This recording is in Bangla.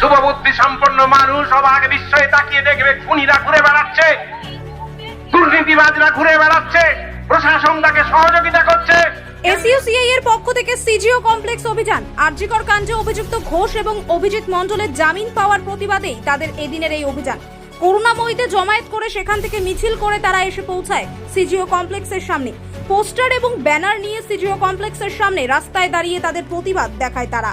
যুববুদ্ধি সম্পন্ন মানুষ অবাক বিস্ময়ে তাকিয়ে দেখবে খুনিরা ঘুরে বেড়াচ্ছে। দুর্নীতিবাজরা ঘুরে বেড়াচ্ছে। প্রশাসন তাকে সহযোগিতা করছে। এসইউসিআই এর পক্ষ থেকে সিজিও কমপ্লেক্স অভিযান। আরজিকর কাণ্ডে অভিযুক্ত ঘোষ এবং অভিজিৎ মণ্ডলের জামিন পাওয়ার প্রতিবাদেই তাদের এদিনের এই অভিযান। করুণাময়ীতে জমায়েত করে সেখান থেকে মিছিল করে তারা এসে পৌঁছায় সিজিও কমপ্লেক্সের সামনে। পোস্টার এবং ব্যানার নিয়ে সিজিও কমপ্লেক্সের সামনে রাস্তায় দাঁড়িয়ে তাদের প্রতিবাদ দেখায় তারা।